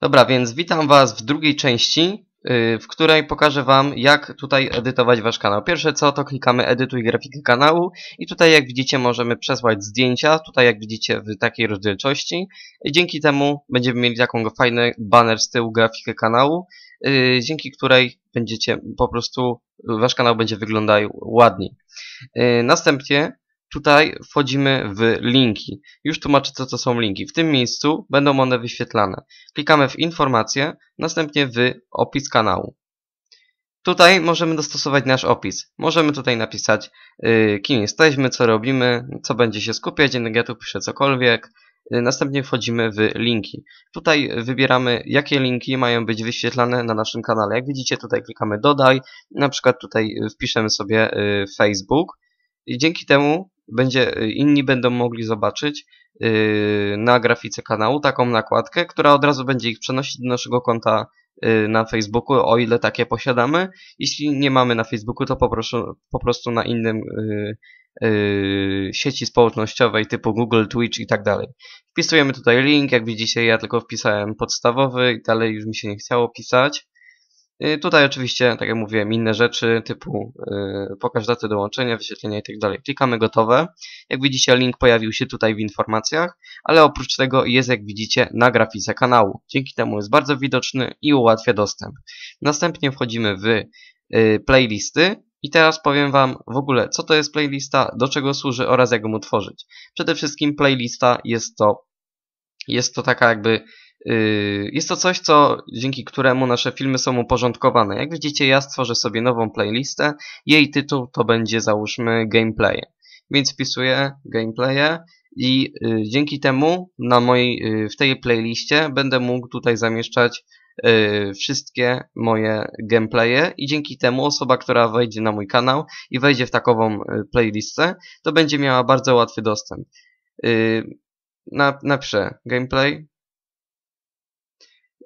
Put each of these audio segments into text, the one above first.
Dobra, więc witam Was w drugiej części, yy, w której pokażę Wam, jak tutaj edytować Wasz kanał. Pierwsze co, to klikamy edytuj grafikę kanału i tutaj jak widzicie możemy przesłać zdjęcia, tutaj jak widzicie w takiej rozdzielczości. Dzięki temu będziemy mieli taką fajny banner z tyłu grafikę kanału, yy, dzięki której będziecie po prostu, Wasz kanał będzie wyglądał ładniej. Yy, następnie tutaj wchodzimy w linki. Już tłumaczę co to są linki. W tym miejscu będą one wyświetlane. Klikamy w informacje, następnie w opis kanału. Tutaj możemy dostosować nasz opis. Możemy tutaj napisać yy, kim jesteśmy, co robimy, co będzie się skupiać, ja tu piszę cokolwiek. Yy, następnie wchodzimy w linki. Tutaj wybieramy jakie linki mają być wyświetlane na naszym kanale. Jak widzicie tutaj klikamy dodaj, na przykład tutaj wpiszemy sobie yy, Facebook i dzięki temu będzie, y, inni będą mogli zobaczyć yy, na grafice kanału taką nakładkę, która od razu będzie ich przenosić do naszego konta yy, na Facebooku, o ile takie posiadamy. Jeśli nie mamy na Facebooku, to po prostu, na innym yy, sieci społecznościowej typu Google, Twitch i tak dalej. Wpisujemy tutaj link, jak widzicie ja tylko wpisałem podstawowy i dalej już mi się nie chciało pisać. Y, tutaj oczywiście, tak jak mówiłem, inne rzeczy typu yy, pokaż datę dołączenia, wyświetlenia itd. Tak Klikamy gotowe. Jak widzicie link pojawił się tutaj w informacjach, ale oprócz tego jest jak widzicie na grafice kanału. Dzięki temu jest bardzo widoczny i ułatwia dostęp. Następnie wchodzimy w yy, playlisty i teraz powiem Wam w ogóle co to jest playlista, do czego służy oraz jak ją utworzyć. Przede wszystkim playlista jest to, jest to taka jakby jest to coś, co, dzięki któremu nasze filmy są uporządkowane. Jak widzicie, ja stworzę sobie nową playlistę. Jej tytuł to będzie, załóżmy, gameplay. Więc wpisuję gameplaye i yy, dzięki temu na mojej, yy, w tej playliście będę mógł tutaj zamieszczać yy, wszystkie moje gameplaye i dzięki temu osoba, która wejdzie na mój kanał i wejdzie w takową yy, playlistę, to będzie miała bardzo łatwy dostęp. Yy, na, napiszę gameplay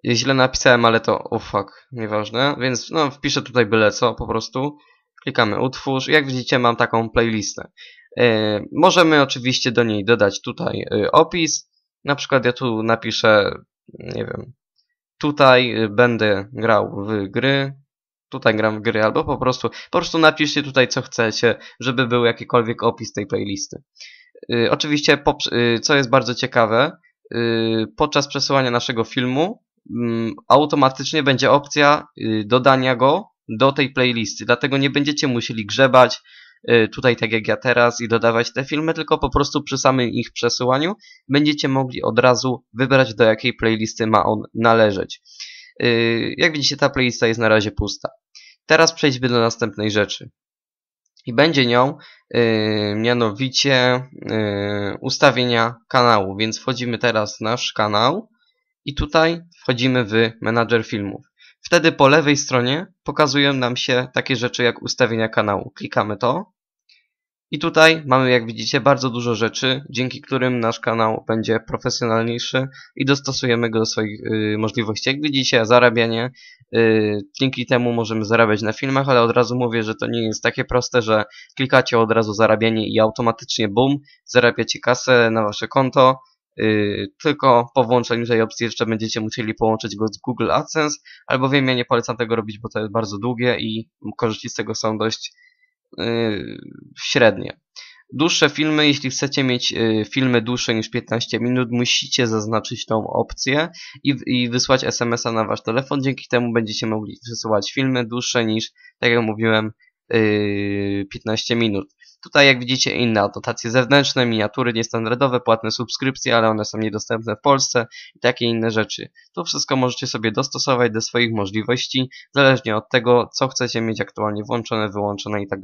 źle napisałem, ale to oh fuck, nieważne. Więc no wpiszę tutaj byle co po prostu. Klikamy utwórz. Jak widzicie mam taką playlistę. Yy, możemy oczywiście do niej dodać tutaj yy, opis. Na przykład ja tu napiszę, nie wiem, tutaj yy, będę grał w gry. Tutaj gram w gry, albo po prostu, po prostu napiszcie tutaj co chcecie, żeby był jakikolwiek opis tej playlisty. Yy, oczywiście, co jest bardzo ciekawe, podczas przesyłania naszego filmu automatycznie będzie opcja y, dodania go do tej playlisty. Dlatego nie będziecie musieli grzebać y, tutaj tak jak ja teraz i dodawać te filmy, tylko po prostu przy samym ich przesyłaniu będziecie mogli od razu wybrać do jakiej playlisty ma on należeć. Y, jak widzicie ta playlista jest na razie pusta. Teraz przejdźmy do następnej rzeczy. I będzie nią mianowicie ustawienia kanału, więc wchodzimy teraz w nasz kanał i tutaj wchodzimy w menadżer filmów. Wtedy po lewej stronie pokazują nam się takie rzeczy jak ustawienia kanału. Klikamy to. I tutaj mamy, jak widzicie, bardzo dużo rzeczy, dzięki którym nasz kanał będzie profesjonalniejszy i dostosujemy go do swoich y, możliwości. Jak widzicie, zarabianie, y, dzięki temu możemy zarabiać na filmach, ale od razu mówię, że to nie jest takie proste, że klikacie od razu zarabianie i automatycznie bum, zarabiacie kasę na wasze konto, tylko po włączeniu tej opcji jeszcze będziecie musieli połączyć go z Google AdSense, albowiem ja nie polecam tego robić, bo to jest bardzo długie i korzyści z tego są dość yy, średnie. Dłuższe filmy, jeśli chcecie mieć yy, filmy dłuższe niż 15 minut, musicie zaznaczyć tą opcję i, i wysłać SMS-a na wasz telefon. Dzięki temu będziecie mogli wysyłać filmy dłuższe niż, tak jak mówiłem, 15 minut. Tutaj jak widzicie inne adnotacje zewnętrzne, miniatury niestandardowe, płatne subskrypcje, ale one są niedostępne w Polsce i takie inne rzeczy. To wszystko możecie sobie dostosować do swoich możliwości, zależnie od tego, co chcecie mieć aktualnie włączone, wyłączone i tak.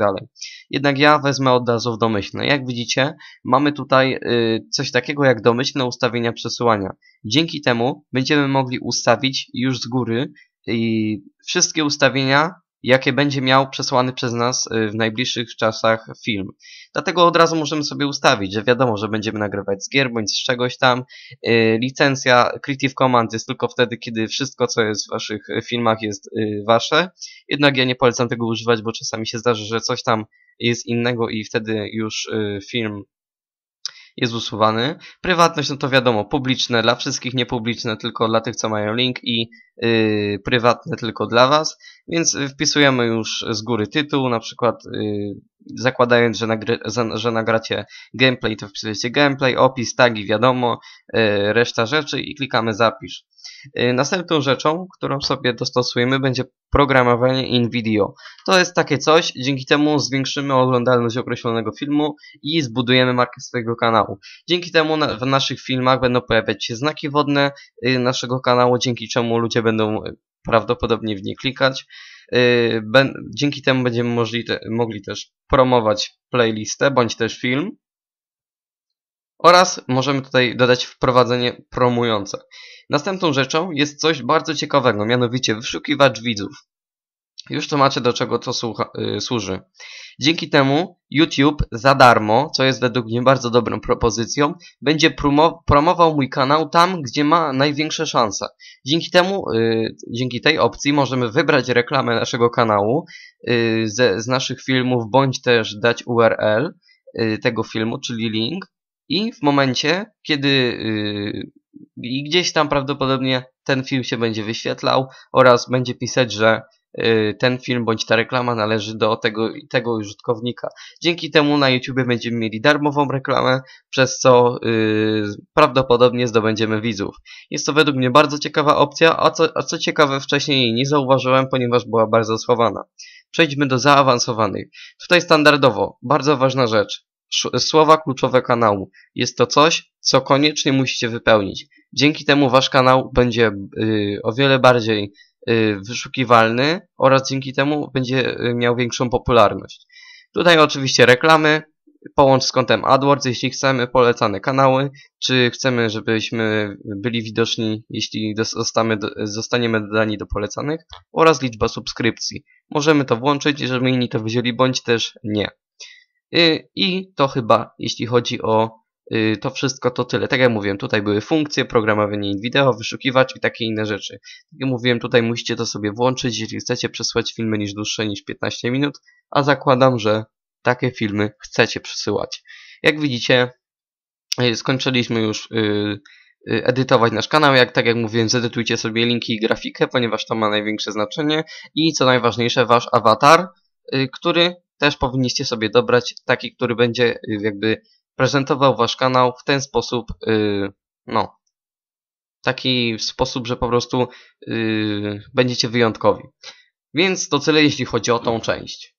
Jednak ja wezmę od razu w domyślne. Jak widzicie, mamy tutaj y, coś takiego jak domyślne ustawienia przesyłania. Dzięki temu będziemy mogli ustawić już z góry i wszystkie ustawienia jakie będzie miał przesłany przez nas y, w najbliższych czasach film. Dlatego od razu możemy sobie ustawić, że wiadomo, że będziemy nagrywać z gier bądź z czegoś tam. Y, licencja Creative Commons jest tylko wtedy, kiedy wszystko, co jest w waszych filmach jest y, wasze. Jednak ja nie polecam tego używać, bo czasami się zdarzy, że coś tam jest innego i wtedy już film jest usuwany. Prywatność, no to wiadomo, publiczne dla wszystkich, niepubliczne tylko dla tych, co mają link i yy, prywatne tylko dla Was. Więc wpisujemy już z góry tytuł, na przykład yy, zakładając, że, nagry, że nagracie gameplay, to wpisujecie gameplay, opis, tagi, wiadomo, yy, reszta rzeczy i klikamy zapisz. Y, następną rzeczą, którą sobie dostosujemy, będzie programowanie in video. To jest takie coś, dzięki temu zwiększymy oglądalność określonego filmu i zbudujemy markę swojego kanału. Dzięki temu na, w naszych filmach będą pojawiać się znaki wodne y, naszego kanału, dzięki czemu ludzie będą y, prawdopodobnie w nie klikać. Dzięki temu będziemy mogli też promować playlistę bądź też film. Oraz możemy tutaj dodać wprowadzenie promujące. Następną rzeczą jest coś bardzo ciekawego, mianowicie wyszukiwacz widzów. Już tłumaczę do czego to yy, służy. Dzięki temu YouTube za darmo, co jest według mnie bardzo dobrą propozycją, będzie promo promował mój kanał tam, gdzie ma największe szanse. Dzięki temu, yy, dzięki tej opcji możemy wybrać reklamę naszego kanału yy, ze, z naszych filmów, bądź też dać URL yy, tego filmu, czyli link i w momencie, kiedy yy, gdzieś tam prawdopodobnie ten film się będzie wyświetlał oraz będzie pisać, że ten film bądź ta reklama należy do tego tego użytkownika. Dzięki temu na YouTube będziemy mieli darmową reklamę, przez co yy, prawdopodobnie zdobędziemy widzów. Jest to według mnie bardzo ciekawa opcja, a co, a co ciekawe wcześniej jej nie zauważyłem, ponieważ była bardzo schowana. Przejdźmy do zaawansowanych. Tutaj standardowo, bardzo ważna rzecz słowa kluczowe kanału. Jest to coś, co koniecznie musicie wypełnić. Dzięki temu wasz kanał będzie y, o wiele bardziej y, wyszukiwalny oraz dzięki temu będzie y, miał większą popularność. Tutaj oczywiście reklamy, połącz z kontem AdWords, jeśli chcemy polecane kanały, czy chcemy, żebyśmy byli widoczni, jeśli zostaniemy dodani do polecanych oraz liczba subskrypcji. Możemy to włączyć, żeby inni to wzięli, bądź też nie. Y, I to chyba, jeśli chodzi o y, to wszystko, to tyle. Tak jak mówiłem, tutaj były funkcje, programowanie wideo, wyszukiwacz i takie inne rzeczy. Tak jak mówiłem, tutaj musicie to sobie włączyć, jeśli chcecie przesłać filmy niż dłuższe niż 15 minut, a zakładam, że takie filmy chcecie przesyłać. Jak widzicie, y, skończyliśmy już edytować nasz kanał. Jak tak jak mówiłem, zedytujcie sobie linki i grafikę, ponieważ to ma największe znaczenie. I co najważniejsze, wasz awatar, który też powinniście sobie dobrać taki, który będzie y, jakby prezentował wasz kanał w ten sposób, yy, no, taki sposób, że po prostu yy, będziecie wyjątkowi. Więc to tyle, jeśli chodzi o tą część.